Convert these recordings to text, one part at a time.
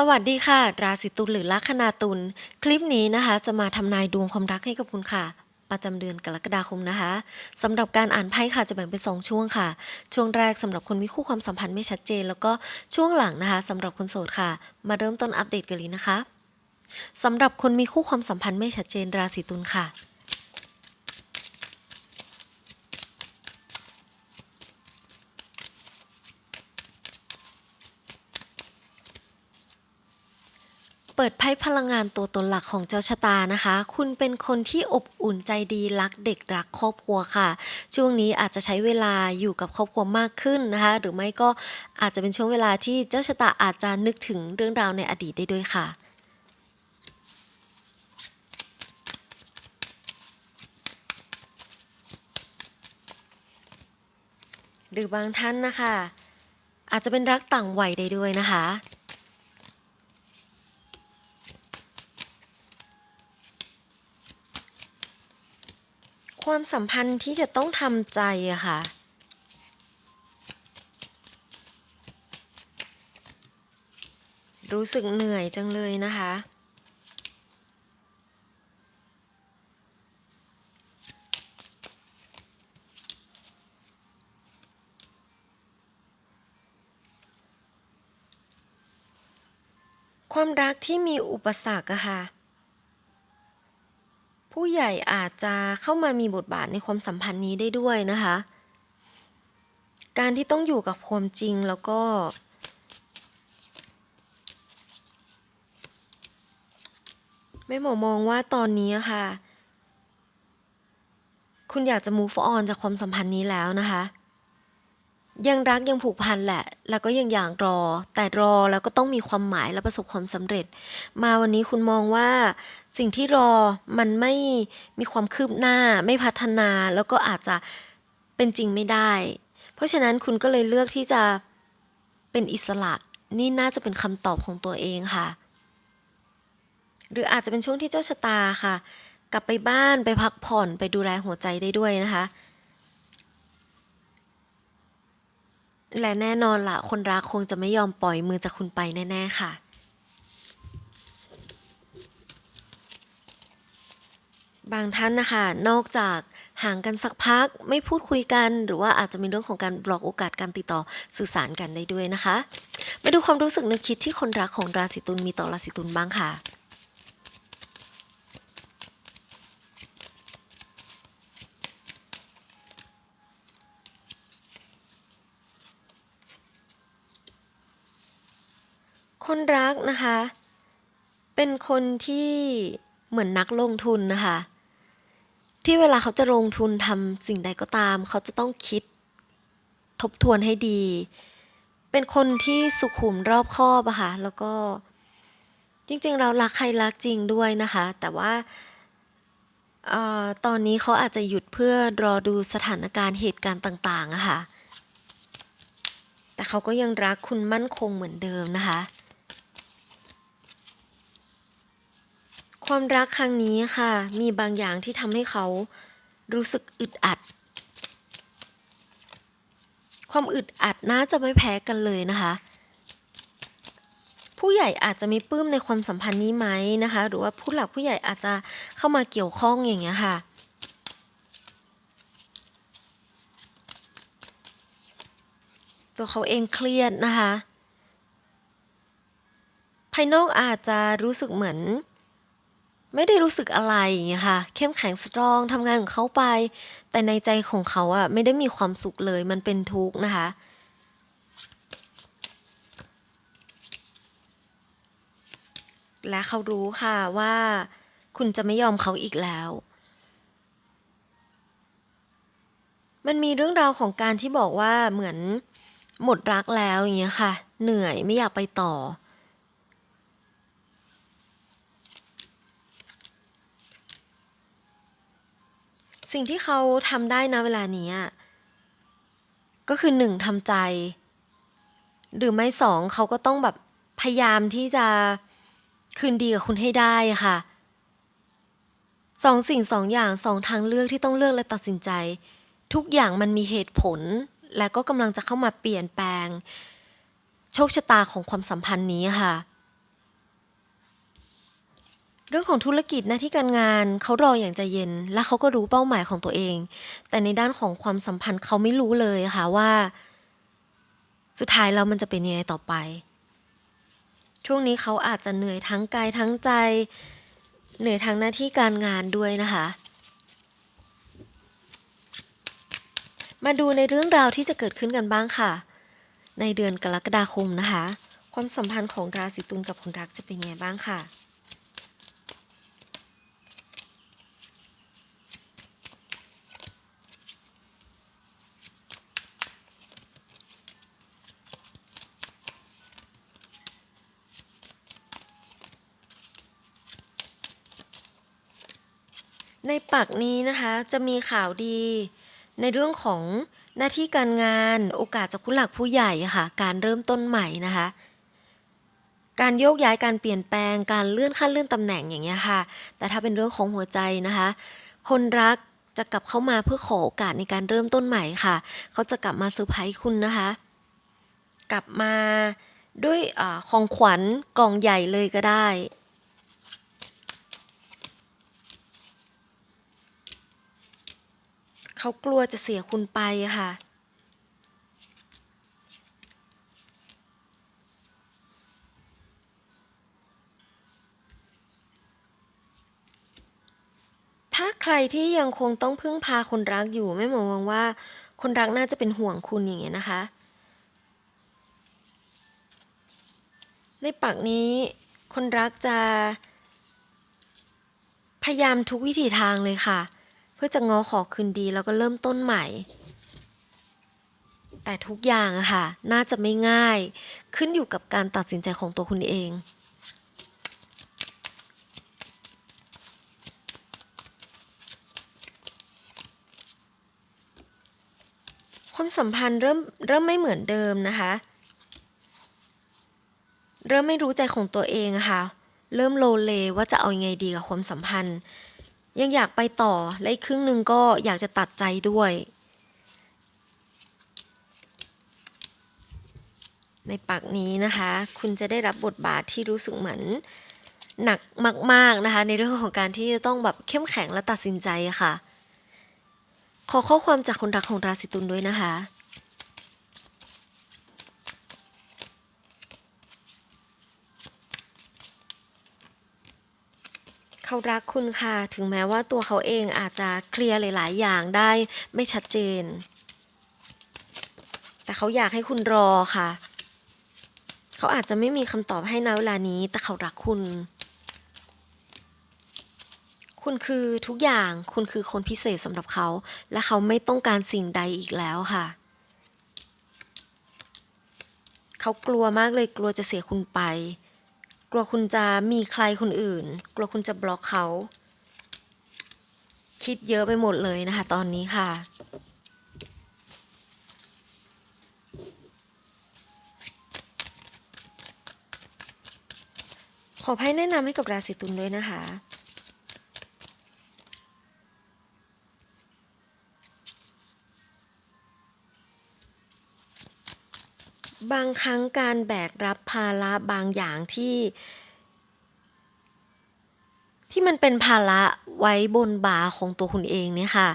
สวัสดีค่ะ ราศีตุลหรือลัคนาตุลคลิปนี้นะคะ จะมาทำนายดวงความรักให้กับคุณค่ะ ประจำเดือนกรกฎาคมนะคะสำหรับการอ่านไพ่ค่ะจะแบ่งเป็นสองช่วงค่ะ ช่วงแรกสำหรับคนมีคู่ความสัมพันธ์ไม่ชัดเจน แล้วก็ช่วงหลังนะคะสำหรับคนโสดค่ะ มาเริ่มต้นอัปเดตกันเลยนะคะสำหรับคนมีคู่ความสัมพันธ์ไม่ชัดเจนราศีตุลค่ะ เปิดไพ่พลังงานตัวตนหลักของเจ้าชะตานะคะ คุณเป็นคนที่อบอุ่นใจดีรักเด็กรักครอบครัวค่ะ ช่วงนี้อาจจะใช้เวลาอยู่กับครอบครัวมากขึ้นนะคะ หรือไม่ก็อาจจะเป็นช่วงเวลาที่เจ้าชะตาอาจจะนึกถึงเรื่องราวในอดีตได้ด้วยค่ะหรือบางท่านนะคะ อาจจะเป็นรักต่างวัยได้ด้วยนะคะ ความสัมพันธ์ที่จะต้องทำใจอะค่ะ รู้สึกเหนื่อยจังเลยนะคะ ความรักที่มีอุปสรรคอะค่ะ ผู้ใหญ่อาจจะเข้ามามีบทบาทในความสัมพันธ์นี้ได้ด้วยนะคะ การที่ต้องอยู่กับความจริงแล้วก็ ไม่หมอมองว่าตอนนี้ค่ะ คุณอยากจะ move on จากความสัมพันธ์นี้แล้วนะคะ ยังรักยังผูกพันแหละ แล้วก็ยังอยากรอ แต่รอแล้วก็ต้องมีความหมายและประสบความสำเร็จ มาวันนี้คุณมองว่าสิ่งที่รอมันไม่มีความคืบหน้า ไม่พัฒนาแล้วก็อาจจะเป็นจริงไม่ได้ เพราะฉะนั้นคุณก็เลยเลือกที่จะเป็นอิสระ นี่น่าจะเป็นคำตอบของตัวเองค่ะ หรืออาจจะเป็นช่วงที่เจ้าชะตาค่ะ กลับไปบ้านไปพักผ่อนไปดูแลหัวใจได้ด้วยนะคะ และแน่นอนละคนรักคงจะไม่ยอมปล่อยมือจากคุณไปแน่ ๆ ค่ะ บางท่านนะคะ นอกจากห่างกันสักพักไม่พูดคุยกัน หรือว่าอาจจะมีเรื่องของการบล็อกโอกาสการติดต่อสื่อสารกันได้ด้วยนะคะ มาดูความรู้สึกนึกคิดที่คนรักของราศีตุลมีต่อราศีตุลบ้างค่ะ รักนะคะ เป็นคนที่เหมือนนักลงทุนนะคะ ที่เวลาเขาจะลงทุนทำสิ่งใดก็ตาม เขาจะต้องคิดทบทวนให้ดี เป็นคนที่สุขุมรอบคอบอะค่ะ แล้วก็จริงๆ เรารักใครรักจริงด้วยนะคะ แต่ว่าออตอนนี้เขาอาจจะหยุดเพื่อรอดูสถานการณ์เหตุการณ์ต่างๆอะค่ะ แต่เขาก็ยังรักคุณมั่นคงเหมือนเดิมนะคะ ความรักครั้งนี้ค่ะ มีบางอย่างที่ทำให้เขารู้สึกอึดอัด ความอึดอัดน่าจะไม่แพ้กันเลยนะคะ ผู้ใหญ่อาจจะมีปลื้มในความสัมพันธ์นี้ไหมนะคะ หรือว่าผู้หลักผู้ใหญ่อาจจะเข้ามาเกี่ยวข้องอย่างเงี้ยค่ะตัวเขาเองเครียดนะคะ ภายนอกอาจจะรู้สึกเหมือน ไม่ได้รู้สึกอะไรอย่างเงี้ยค่ะ เข้มแข็งสตรองทำงานของเขาไป แต่ในใจของเขาอะไม่ได้มีความสุขเลยมันเป็นทุกข์นะคะ และเขารู้ค่ะว่า คุณจะไม่ยอมเขาอีกแล้ว มันมีเรื่องราวของการที่บอกว่าเหมือนหมดรักแล้วอย่างเงี้ยค่ะ เหนื่อยไม่อยากไปต่อ สิ่งที่เขาทำได้นะเวลานี้ก็คือหนึ่งทำใจ หรือไม่สองเขาก็ต้องแบบพยายามที่จะคืนดีกับคุณให้ได้ค่ะสองสิ่งสองอย่างสองทางเลือกที่ต้องเลือกและตัดสินใจ ทุกอย่างมันมีเหตุผล และก็กำลังจะเข้ามาเปลี่ยนแปลง โชคชะตาของความสัมพันธ์นี้ค่ะ เรื่องของธุรกิจหน้าที่การงานเขารออย่างใจเย็น และเขาก็รู้เป้าหมายของตัวเอง แต่ในด้านของความสัมพันธ์เขาไม่รู้เลยค่ะว่า สุดท้ายแล้วมันจะเป็นยังไงต่อไป ช่วงนี้เขาอาจจะเหนื่อยทั้งกายทั้งใจ เหนื่อยทั้งหน้าที่การงานด้วยนะคะ มาดูในเรื่องราวที่จะเกิดขึ้นกันบ้างค่ะ ในเดือนกรกฎาคมนะคะ ความสัมพันธ์ของราศีตุลกับคนรักจะเป็นยังไงบ้างค่ะ ในปักนี้นะคะจะมีข่าวดี ในเรื่องของหน้าที่การงานโอกาสจากผู้หลักผู้ใหญ่ค่ะ การเริ่มต้นใหม่นะคะ การโยกย้ายการเปลี่ยนแปลงการเลื่อนขั้นเลื่อนตำแหน่งอย่างเงี้ยค่ะ แต่ถ้าเป็นเรื่องของหัวใจนะคะ คนรักจะกลับเข้ามาเพื่อขอโอกาสในการเริ่มต้นใหม่ค่ะ เขาจะกลับมาเซอร์ไพรส์คุณนะคะ กลับมาด้วยอของขวัญกล่องใหญ่เลยก็ได้ เขากลัวจะเสียคุณไปค่ะ ถ้าใครที่ยังคงต้องพึ่งพาคนรักอยู่ไม่หมองว่า คนรักน่าจะเป็นห่วงคุณอย่างเงี้ยนะคะ ในปักนี้คนรักจะพยายามทุกวิถีทางเลยค่ะ เพื่อจะง้อขอคืนดีแล้วก็เริ่มต้นใหม่ แต่ทุกอย่างอะค่ะ น่าจะไม่ง่าย ขึ้นอยู่กับการตัดสินใจของตัวคุณเองความสัมพันธ์เริ่มเริ่มไม่เหมือนเดิมนะคะ เริ่มไม่รู้ใจของตัวเองอะค่ะ เริ่มโลเลว่าจะเอายังไงดีกับความสัมพันธ์ ยังอยากไปต่อและอีกครึ่งหนึ่งก็อยากจะตัดใจด้วย ในปักนี้นะคะ คุณจะได้รับบทบาทที่รู้สึกเหมือนหนักมาก ๆนะคะ ในเรื่องของการที่จะต้องแบบเข้มแข็งและตัดสินใจค่ะ ขอข้อความจากคนรักของราศีตุลด้วยนะคะ เขารักคุณค่ะ ถึงแม้ว่าตัวเขาเองอาจจะเคลียร์หลาย ๆ อย่างได้ไม่ชัดเจน แต่เขาอยากให้คุณรอค่ะ เขาอาจจะไม่มีคำตอบให้ณเวลานี้ แต่เขารักคุณ คุณคือทุกอย่าง คุณคือคนพิเศษสำหรับเขา และเขาไม่ต้องการสิ่งใดอีกแล้วค่ะ เขากลัวมากเลยกลัวจะเสียคุณไป กลัวคุณจะมีใครคนอื่น กลัวคุณจะบล็อกเขา คิดเยอะไปหมดเลยนะคะ ตอนนี้ค่ะ ขอให้แนะนำให้กับราศีตุลด้วยนะคะ บางครั้งการแบกรับภาระบางอย่างที่ ที่มันเป็นภาระไว้บนบ่าของตัวคุณเองเนี่ยค่ะ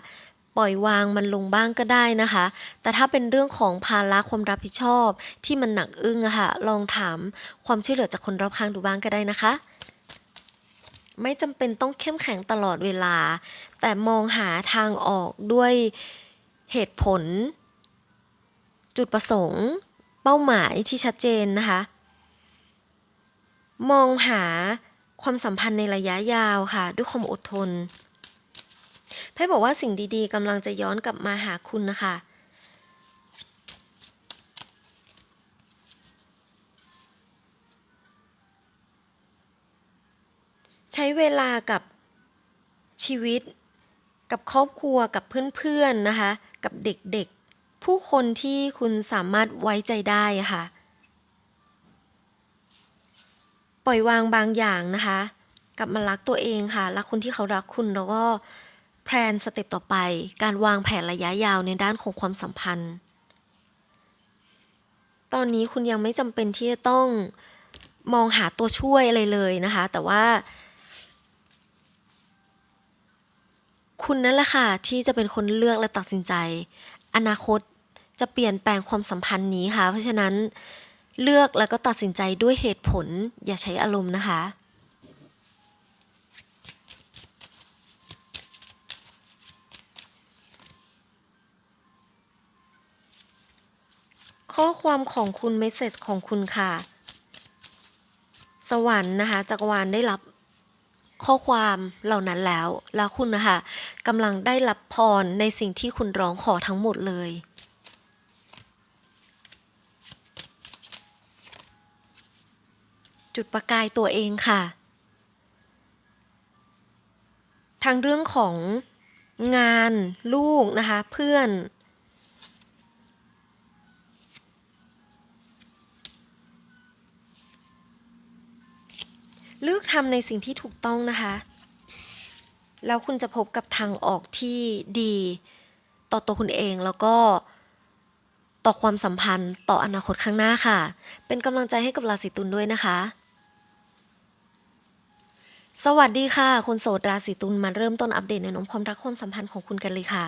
ปล่อยวางมันลงบ้างก็ได้นะคะ แต่ถ้าเป็นเรื่องของภาระความรับผิดชอบ ที่มันหนักอึ้งอะค่ะ ลองถามความช่วยเหลือจากคนรอบข้างดูบ้างก็ได้นะคะไม่จำเป็นต้องเข้มแข็งตลอดเวลา แต่มองหาทางออกด้วยเหตุผล จุดประสงค์ เป้าหมายที่ชัดเจนนะคะ มองหาความสัมพันธ์ในระยะยาวค่ะ ด้วยความอดทนไพ่บอกว่าสิ่งดีๆกำลังจะย้อนกลับมาหาคุณนะคะ ใช้เวลากับชีวิต กับครอบครัวกับเพื่อนๆนะคะ กับเด็กๆ ผู้คนที่คุณสามารถไว้ใจได้ค่ะ ปล่อยวางบางอย่างนะคะ กลับมารักตัวเองค่ะ รักคนที่เขารักคุณแล้วก็แพลนสเต็ปต่อไป การวางแผนระยะยาวในด้านของความสัมพันธ์ ตอนนี้คุณยังไม่จำเป็นที่จะต้องมองหาตัวช่วยอะไรเลยนะคะ แต่ว่า คุณนั่นแหละค่ะที่จะเป็นคนเลือกและตัดสินใจ อนาคต จะเปลี่ยนแปลงความสัมพันธ์นี้ค่ะ เพราะฉะนั้นเลือกแล้วก็ตัดสินใจด้วยเหตุผล อย่าใช้อารมณ์นะคะ ข้อความของคุณเมสเซจของคุณค่ะ สวรรค์นะคะจักรวาลได้รับข้อความเหล่านั้นแล้ว แล้วคุณนะคะกำลังได้รับพรในสิ่งที่คุณร้องขอทั้งหมดเลย จุดประกายตัวเองค่ะทั้งเรื่องของงานลูกนะคะ เพื่อนเลือกทำในสิ่งที่ถูกต้องนะคะ แล้วคุณจะพบกับทางออกที่ดีต่อตัวคุณเองแล้วก็ต่อความสัมพันธ์ต่ออนาคตข้างหน้าค่ะ เป็นกำลังใจให้กับราศีตุลด้วยนะคะ สวัสดีค่ะคุณโสดราศีตุลมาเริ่มต้นอัปเดตในวโน้มความรักความสัมพันธ์ของคุณกันเลยค่ะ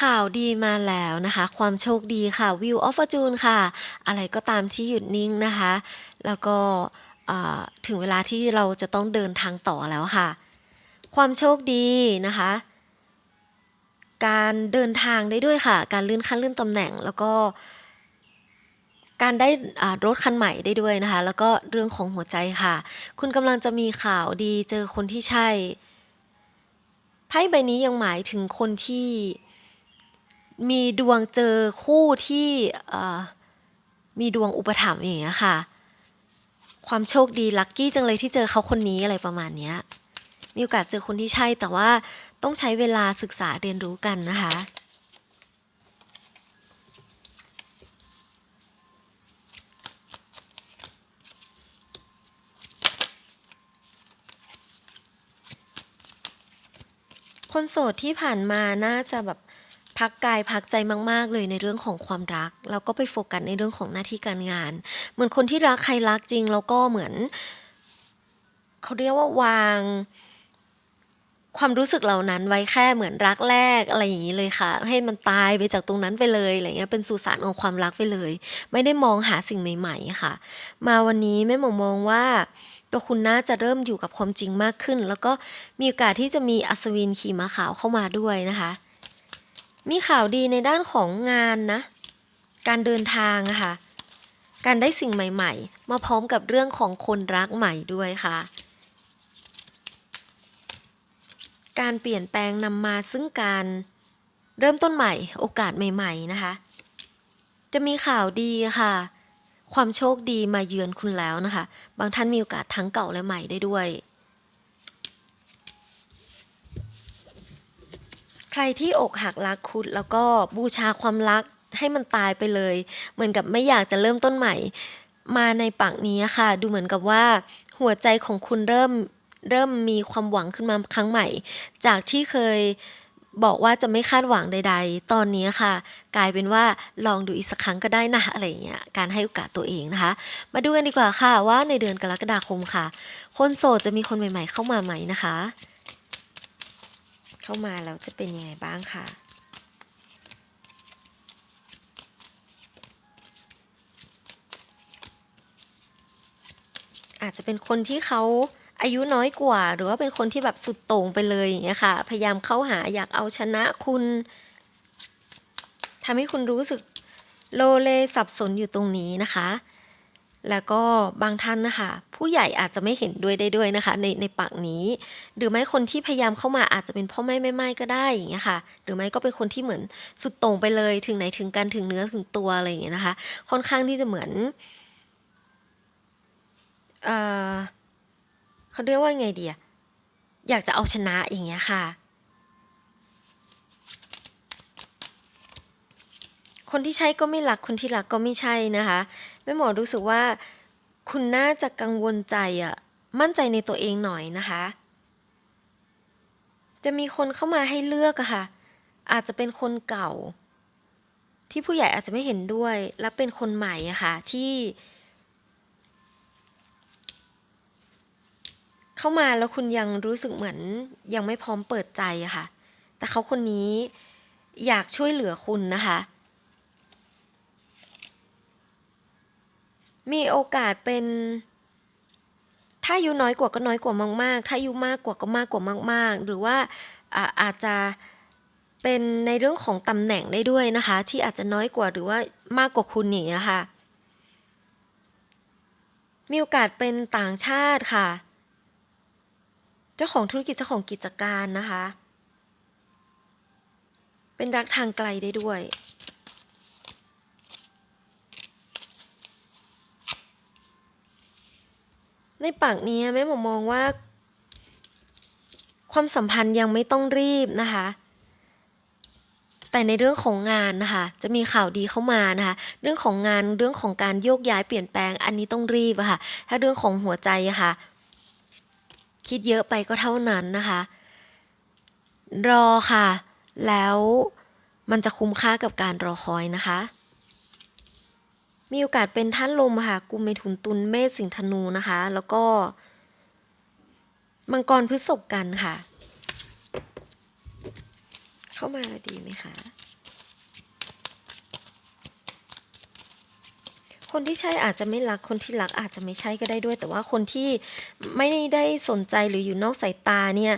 ข่าวดีมาแล้วนะคะ ความโชคดีค่ะ View of Fortune ค่ะ อะไรก็ตามที่หยุดนิ่งนะคะ แล้วก็ถึงเวลาที่เราจะต้องเดินทางต่อแล้วค่ะ ความโชคดีนะคะ การเดินทางได้ด้วยค่ะ การลื่นขั้นลื่นตำแหน่ง แล้วก็ การได้รถคันใหม่ได้ด้วยนะคะ แล้วก็เรื่องของหัวใจค่ะ คุณกำลังจะมีข่าวดีเจอคนที่ใช่ไพ่ใบนี้ยังหมายถึงคนที่มีดวงเจอคู่ที่มีดวงอุปถัมภ์อย่างเงี้ยค่ะ ความโชคดีลัคกี้จังเลยที่เจอเขาคนนี้อะไรประมาณเนี้ยมีโอกาสเจอคนที่ใช่แต่ว่า ต้องใช้เวลาศึกษาเรียนรู้กันนะคะ คนโสดที่ผ่านมาน่าจะแบบพักกายพักใจมาก ๆ เลยในเรื่องของความรัก แล้วก็ไปโฟกัสในเรื่องของหน้าที่การงาน เหมือนคนที่รักใครรักจริง แล้วก็เหมือน เขาเรียกว่าวาง ความรู้สึกเหล่านั้นไว้แค่เหมือนรักแรกอะไรอย่างนี้เลยค่ะ ให้มันตายไปจากตรงนั้นไปเลยอะไรเงี้ยเป็นสุสานของความรักไปเลย ไม่ได้มองหาสิ่งใหม่ ๆ ค่ะ มาวันนี้แม่หมอมองว่าตัวคุณน่าจะเริ่มอยู่กับความจริงมากขึ้น แล้วก็มีโอกาสที่จะมีอัศวินขี่ม้าขาวเข้ามาด้วยนะคะ มีข่าวดีในด้านของงานนะ การเดินทางอะค่ะ การได้สิ่งใหม่ ๆ มาพร้อมกับเรื่องของคนรักใหม่ด้วยค่ะ การเปลี่ยนแปลงนำมาซึ่งการเริ่มต้นใหม่โอกาสใหม่ๆนะคะ จะมีข่าวดีค่ะ ความโชคดีมาเยือนคุณแล้วนะคะ บางท่านมีโอกาสทั้งเก่าและใหม่ได้ด้วย ใครที่อกหักรักคุดแล้วก็บูชาความรักให้มันตายไปเลย เหมือนกับไม่อยากจะเริ่มต้นใหม่ มาในปักนี้ค่ะ ดูเหมือนกับว่า หัวใจของคุณเริ่ม เริ่มมีความหวังขึ้นมาครั้งใหม่ จากที่เคยบอกว่าจะไม่คาดหวังใด ๆ ตอนนี้ค่ะ กลายเป็นว่าลองดูอีกสักครั้งก็ได้นะอะไรเงี้ย การให้โอกาสตัวเองนะคะ มาดูกันดีกว่าค่ะว่าในเดือนกรกฎาคมค่ะ คนโสดจะมีคนใหม่ ๆ เข้ามาไหมนะคะ เข้ามาแล้วจะเป็นยังไงบ้างค่ะอาจจะเป็นคนที่เขา อายุน้อยกว่า หรือว่าเป็นคนที่แบบสุดโต่งไปเลยอย่างเงี้ยค่ะ พยายามเข้าหาอยากเอาชนะคุณทำให้คุณรู้สึกโลเลสับสนอยู่ตรงนี้นะคะ แล้วก็บางท่านนะคะ ผู้ใหญ่อาจจะไม่เห็นด้วยได้ด้วยนะคะ ในในปักนี้ หรือไม่คนที่พยายามเข้ามาอาจจะเป็นพ่อแม่แม่ไม้ก็ได้อย่างเงี้ยค่ะ หรือไม่ก็เป็นคนที่เหมือนสุดโต่งไปเลยถึงไหนถึงกันถึงเนื้อถึงตัวอะไรอย่างเงี้ยนะคะ ค่อนข้างที่จะเหมือนเอ่อ เขาเรียกว่าไงดีอะอยากจะเอาชนะอย่างเงี้ยค่ะ คนที่ใช่ก็ไม่รักคนที่รักก็ไม่ใช่นะคะแม่หมอรู้สึกว่า คุณน่าจะกังวลใจอะมั่นใจในตัวเองหน่อยนะคะ จะมีคนเข้ามาให้เลือกอะค่ะ อาจจะเป็นคนเก่า ที่ผู้ใหญ่อาจจะไม่เห็นด้วย และเป็นคนใหม่อะค่ะที่ เข้ามาแล้วคุณยังรู้สึกเหมือนยังไม่พร้อมเปิดใจอะค่ะ แต่เขาคนนี้อยากช่วยเหลือคุณนะคะ มีโอกาสเป็น ถ้าอายุน้อยกว่าก็น้อยกว่ามาก ๆ ถ้าอายุมากกว่าก็มากกว่ามาก ๆ หรือว่าอาอาจจะเป็นในเรื่องของตำแหน่งได้ด้วยนะคะ ที่อาจจะน้อยกว่าหรือว่ามากกว่าคุณอย่างเงี้ยค่ะมีโอกาสเป็นต่างชาติค่ะ จ้าของธุรกิจเจ้าของกิจการนะคะ เป็นรักทางไกลได้ด้วย ในปากนี้แม่หมอมองว่า ความสัมพันธ์ยังไม่ต้องรีบนะคะแต่ในเรื่องของงานนะคะจะมีข่าวดีเข้ามานะคะเรื่องของงานเรื่องของการโยกย้ายเปลี่ยนแปลงอันนี้ต้องรีบอะค่ะถ้าเรื่องของหัวใจอะค่ะ คิดเยอะไปก็เท่านั้นนะคะ รอค่ะ แล้วมันจะคุ้มค่ากับการรอคอยนะคะ มีโอกาสเป็นท่านลมค่ะกุมเมถุนตุลเมษสิงธนูนะคะ แล้วก็ มังกรพฤษภกันค่ะ เข้ามาแลดีไหมคะ คนที่ใช่อาจจะไม่รักคนที่รักอาจจะไม่ใช่ก็ได้ด้วย แต่ว่าคนที่ไม่ได้สนใจหรืออยู่นอกสายตาเนี่ย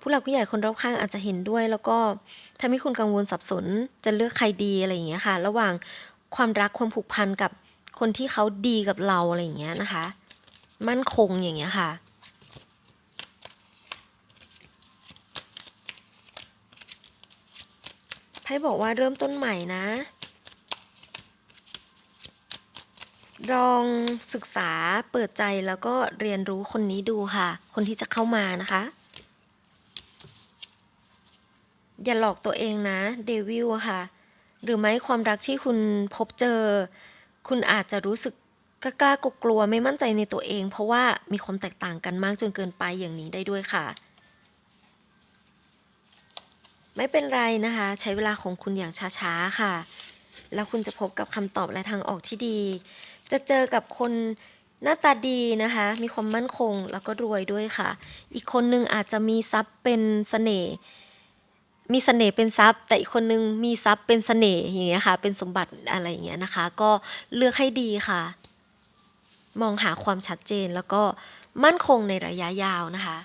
ผู้หลักผู้ใหญ่คนรอบข้างอาจจะเห็นด้วย แล้วก็ทำให้คุณกังวลสับสนจะเลือกใครดีอะไรอย่างเงี้ยค่ะ ระหว่างความรักความผูกพันกับคนที่เขาดีกับเราอะไรอย่างเงี้ยนะคะ มั่นคงอย่างเงี้ยค่ะไพ่บอกว่าเริ่มต้นใหม่นะ ลองศึกษาเปิดใจแล้วก็เรียนรู้คนนี้ดูค่ะ คนที่จะเข้ามานะคะ อย่าหลอกตัวเองนะเดวิลอะค่ะ หรือไม่ความรักที่คุณพบเจอ คุณอาจจะรู้สึกกล้ากล้ากลัวไม่มั่นใจในตัวเอง เพราะว่ามีความแตกต่างกันมากจนเกินไปอย่างนี้ได้ด้วยค่ะ ไม่เป็นไรนะคะ ใช้เวลาของคุณอย่างช้าๆค่ะ แล้วคุณจะพบกับคำตอบและทางออกที่ดี จะเจอกับคนหน้าตาดีนะคะ มีความมั่นคงแล้วก็รวยด้วยค่ะ อีกคนนึงอาจจะมีทรัพย์เป็นเสน่ห์มีเสน่ห์เป็นทรัพย์ แต่อีกคนนึงมีทรัพย์เป็นเสน่ห์อย่างเงี้ยค่ะ เป็นสมบัติอะไรอย่างเงี้ยนะคะ ก็เลือกให้ดีค่ะ มองหาความชัดเจนแล้วก็มั่นคงในระยะยาวนะคะ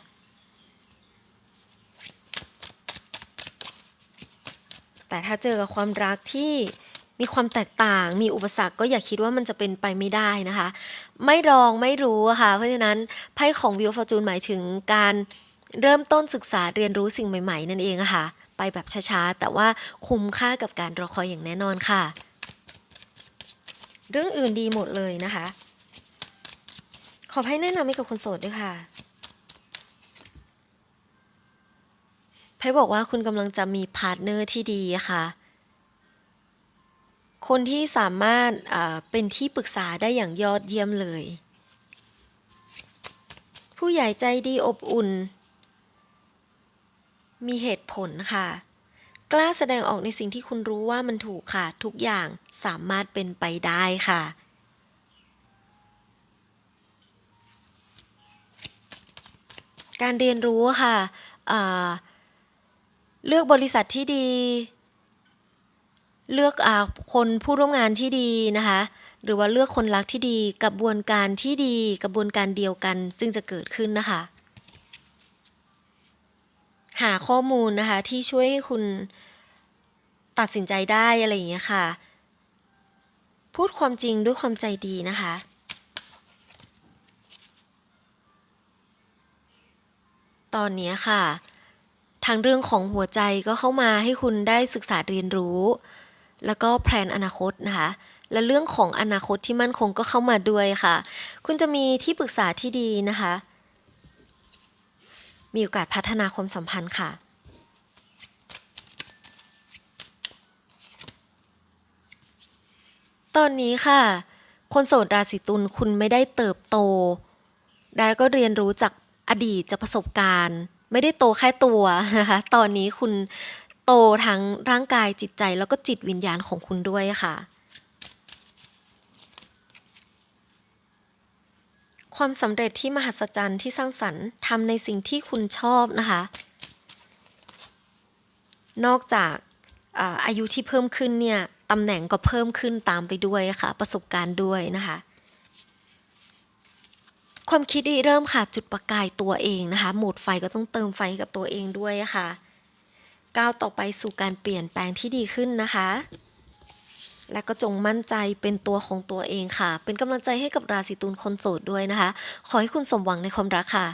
แต่ถ้าเจอกับความรักที่ มีความแตกต่าง มีอุปสรรคก็อย่าคิดว่ามันจะเป็นไปไม่ได้นะคะ ไม่ลองไม่รู้ค่ะ เพราะฉะนั้นไพ่ของวิวฟอร์จูนหมายถึงการเริ่มต้นศึกษาเรียนรู้สิ่งใหม่ ๆ นั่นเองะค่ะ ไปแบบช้าๆ แต่ว่าคุ้มค่ากับการรอคอยอย่างแน่นอนค่ะ เรื่องอื่นดีหมดเลยนะคะ ขอให้แนะนำให้กับคนโสดด้วยค่ะไพ่บอกว่าคุณกำลังจะมีพาร์ทเนอร์ที่ดีะค่ะ คนที่สามารถเป็นที่ปรึกษาได้อย่างยอดเยี่ยมเลย ผู้ใหญ่ใจดีอบอุ่น มีเหตุผลค่ะ กล้าแสดงออกในสิ่งที่คุณรู้ว่ามันถูกค่ะ ทุกอย่างสามารถเป็นไปได้ค่ะการเรียนรู้ค่ะ เลือกบริษัทที่ดี เลือกอาคนผู้ร่วมงานที่ดีนะคะ หรือว่าเลือกคนรักที่ดีกระบวนการที่ดีกระบวนการเดียวกันจึงจะเกิดขึ้นนะคะ หาข้อมูลนะคะที่ช่วยให้คุณตัดสินใจได้อะไรอย่างเงี้ยค่ะ พูดความจริงด้วยความใจดีนะคะตอนนี้ค่ะ ทางเรื่องของหัวใจก็เข้ามาให้คุณได้ศึกษาเรียนรู้ แล้วก็แพลนอนาคตนะคะและเรื่องของอนาคตที่มั่นคงก็เข้ามาด้วยค่ะ คุณจะมีที่ปรึกษาที่ดีนะคะ มีโอกาสพัฒนาความสัมพันธ์ค่ะตอนนี้ค่ะ คนโสดราศีตุลคุณไม่ได้เติบโตแล้ก็เรียนรู้จากอดีตจากประสบการณ์ ไม่ได้โตแค่ตัวนะคะ ตอนนี้คุณ โตทั้งร่างกายจิตใจแล้วก็จิตวิญญาณของคุณด้วยค่ะ ความสำเร็จที่มหัศจรรย์ที่สร้างสรรค์ทำในสิ่งที่คุณชอบนะคะ นอกจากอายุที่เพิ่มขึ้นเนี่ยตำแหน่งก็เพิ่มขึ้นตามไปด้วยค่ะ ประสบการณ์ด้วยนะคะ ความคิดริเริ่มค่ะจุดประกายตัวเองนะคะโหมดไฟก็ต้องเติมไฟกับตัวเองด้วยค่ะ ก้าวต่อไปสู่การเปลี่ยนแปลงที่ดีขึ้นนะคะ และก็จงมั่นใจเป็นตัวของตัวเองค่ะ เป็นกำลังใจให้กับราศีตุลคนโสดด้วยนะคะ ขอให้คุณสมหวังในความรักค่ะ